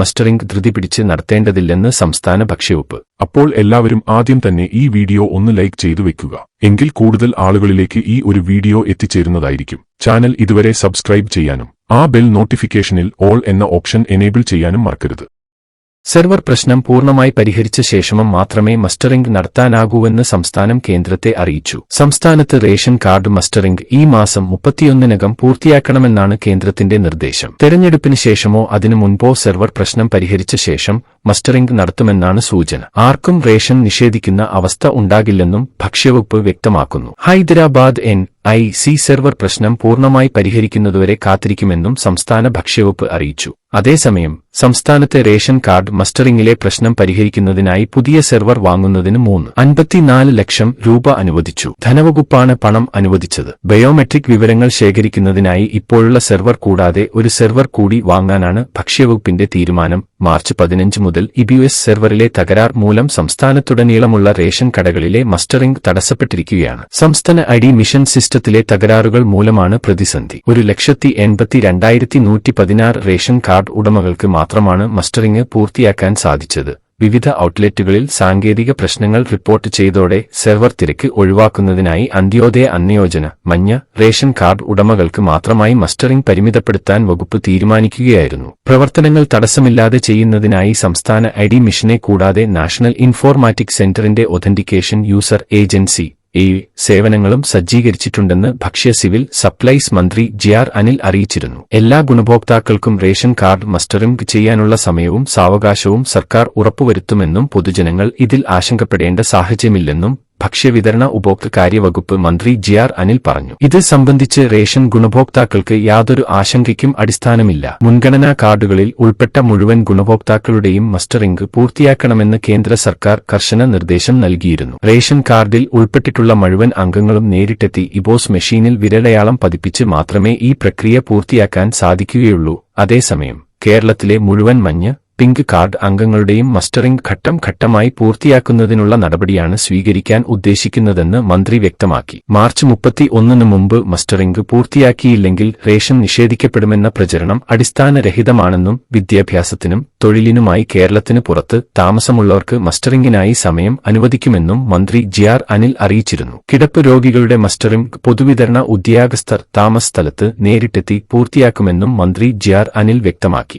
Mustering ധൃതി പിടിച്ച് നടത്തേണ്ടതില്ലെന്ന് സംസ്ഥാന ഭക്ഷ്യവകുപ്പ്. അപ്പോൾ എല്ലാവരും ആദ്യം തന്നെ ഈ വീഡിയോ ഒന്ന് ലൈക്ക് ചെയ്തു വെക്കുക. എങ്കിൽ കൂടുതൽ ആളുകളിലേക്ക് ഈ ഒരു വീഡിയോ എത്തിച്ചേരുന്നതായിരിക്കും. ചാനൽ ഇതുവരെ സബ്സ്ക്രൈബ് ചെയ്യാനും ആ ബെൽ നോട്ടിഫിക്കേഷനിൽ ഓൾ എന്ന ഓപ്ഷൻ എനേബിൾ ചെയ്യാനും മറക്കരുത്. സെർവർ പ്രശ്നം പൂർണമായി പരിഹരിച്ച ശേഷമം മാത്രമേ മസ്റ്ററിംഗ് നടത്താനാകൂവെന്ന് സംസ്ഥാനം കേന്ദ്രത്തെ അറിയിച്ചു. സംസ്ഥാനത്ത് റേഷൻ കാർഡ് മസ്റ്ററിംഗ് ഈ മാസം മുപ്പത്തിയൊന്നിനകം പൂർത്തിയാക്കണമെന്നാണ് കേന്ദ്രത്തിന്റെ നിർദ്ദേശം. തെരഞ്ഞെടുപ്പിന് ശേഷമോ അതിനു മുൻപോ സെർവർ പ്രശ്നം പരിഹരിച്ച ശേഷം മസ്റ്ററിംഗ് നടത്തുമെന്നാണ് സൂചന. ആർക്കും റേഷൻ നിഷേധിക്കുന്ന അവസ്ഥ ഉണ്ടാകില്ലെന്നും ഭക്ഷ്യവകുപ്പ് വ്യക്തമാക്കുന്നു. Hyderabad N I C server പ്രശ്നം പൂർണമായി പരിഹരിക്കുന്നതുവരെ കാത്തിരിക്കുമെന്നും സംസ്ഥാന ഭക്ഷ്യവകുപ്പ് അറിയിച്ചു. അതേസമയം സംസ്ഥാനത്തെ റേഷൻ കാർഡ് മസ്റ്ററിംഗിലെ പ്രശ്നം പരിഹരിക്കുന്നതിനായി പുതിയ സെർവർ വാങ്ങുന്നതിന് മൂന്ന് അൻപത്തിനാല് ലക്ഷം രൂപ അനുവദിച്ചു. ധനവകുപ്പാണ് പണം അനുവദിച്ചത്. ബയോമെട്രിക് വിവരങ്ങൾ ശേഖരിക്കുന്നതിനായി ഇപ്പോഴുള്ള സെർവർ കൂടാതെ ഒരു സെർവർ കൂടി വാങ്ങാനാണ് ഭക്ഷ്യവകുപ്പിന്റെ തീരുമാനം. മാർച്ച് പതിനഞ്ച് മുതൽ ഇബിയുഎസ് സെർവറിലെ തകരാർ മൂലം സംസ്ഥാനത്തുടനീളമുള്ള റേഷൻ കടകളിലെ മസ്റ്ററിംഗ് തടസ്സപ്പെട്ടിരിക്കുകയാണ്. സംസ്ഥാന ഐഡി മിഷൻ സിസ്റ്റത്തിലെ തകരാറുകൾ മൂലമാണ് പ്രതിസന്ധി. ഒരു ലക്ഷത്തി എൺപത്തി രണ്ടായിരത്തി നൂറ്റി പതിനാറ് റേഷൻ കാർഡ് ഉടമകൾക്ക് മാത്രമാണ് മസ്റ്ററിംഗ് പൂർത്തിയാക്കാൻ സാധിച്ചത്. വിവിധ ഔട്ട്ലെറ്റുകളിൽ സാങ്കേതിക പ്രശ്നങ്ങൾ റിപ്പോർട്ട് ചെയ്തോടെ സെർവർ തിരക്ക് ഒഴിവാക്കുന്നതിനായി അന്ത്യോദയ അന്നയോജന മഞ്ഞ റേഷൻ കാർഡ് ഉടമകൾക്ക് മാത്രമായി മസ്റ്ററിംഗ് പരിമിതപ്പെടുത്താൻ വകുപ്പ് തീരുമാനിക്കുകയായിരുന്നു. പ്രവർത്തനങ്ങൾ തടസ്സമില്ലാതെ ചെയ്യുന്നതിനായി സംസ്ഥാന ഐഡി മിഷനെ കൂടാതെ നാഷണൽ ഇൻഫോർമാറ്റിക് സെന്ററിന്റെ ഒതന്റിക്കേഷൻ യൂസർ ഏജൻസി ഈ സേവനങ്ങളും സജ്ജീകരിച്ചിട്ടുണ്ടെന്ന് ഭക്ഷ്യ സിവിൽ സപ്ലൈസ് മന്ത്രി ജി ആർ അനിൽ അറിയിച്ചിരുന്നു. എല്ലാ ഗുണഭോക്താക്കൾക്കും റേഷൻ കാർഡ് മസ്റ്ററിംഗ് ചെയ്യാനുള്ള സമയവും സാവകാശവും സർക്കാർ ഉറപ്പുവരുത്തുമെന്നും പൊതുജനങ്ങൾ ഇതിൽ ആശങ്കപ്പെടേണ്ട സാഹചര്യമില്ലെന്നും ഭക്ഷ്യവിതരണ ഉപഭോക്തൃ കാര്യവകുപ്പ് മന്ത്രി ജി ആർ അനിൽ പറഞ്ഞു. ഇത് സംബന്ധിച്ച് റേഷൻ ഗുണഭോക്താക്കൾക്ക് യാതൊരു ആശങ്കയ്ക്കും അടിസ്ഥാനമില്ല. മുൻഗണനാ കാർഡുകളിൽ ഉൾപ്പെട്ട മുഴുവൻ ഗുണഭോക്താക്കളുടെയും മസ്റ്ററിംഗ് പൂർത്തിയാക്കണമെന്ന് കേന്ദ്ര സർക്കാർ കർശന നിർദ്ദേശം നൽകിയിരുന്നു. റേഷൻ കാർഡിൽ ഉൾപ്പെട്ടിട്ടുള്ള മുഴുവൻ അംഗങ്ങളും നേരിട്ടെത്തി ഇബോസ് മെഷീനിൽ വിരലയാളം പതിപ്പിച്ച് മാത്രമേ ഈ പ്രക്രിയ പൂർത്തിയാക്കാൻ സാധിക്കുകയുള്ളൂ. അതേസമയം കേരളത്തിലെ മുഴുവൻ മഞ്ഞ് പിങ്ക് കാർഡ് അംഗങ്ങളുടെയും മസ്റ്ററിംഗ് ഘട്ടം ഘട്ടമായി പൂർത്തിയാക്കുന്നതിനുള്ള നടപടിയാണ് സ്വീകരിക്കാൻ ഉദ്ദേശിക്കുന്നതെന്ന് മന്ത്രി വ്യക്തമാക്കി. മാർച്ച് മുപ്പത്തി ഒന്നിന് മുമ്പ് മസ്റ്ററിംഗ് പൂർത്തിയാക്കിയില്ലെങ്കിൽ റേഷൻ നിഷേധിക്കപ്പെടുമെന്ന പ്രചരണം അടിസ്ഥാനരഹിതമാണെന്നും വിദ്യാഭ്യാസത്തിനും തൊഴിലിനുമായി കേരളത്തിന് പുറത്ത് താമസമുള്ളവർക്ക് മസ്റ്ററിംഗിനായി സമയം അനുവദിക്കുമെന്നും മന്ത്രി ജി ആർ അനിൽ അറിയിച്ചിരുന്നു. കിടപ്പ് രോഗികളുടെ മസ്റ്ററിംഗ് പൊതുവിതരണ ഉദ്യോഗസ്ഥർ താമസ സ്ഥലത്ത് നേരിട്ടെത്തി പൂർത്തിയാക്കുമെന്നും മന്ത്രി ജി ആർ അനിൽ വ്യക്തമാക്കി.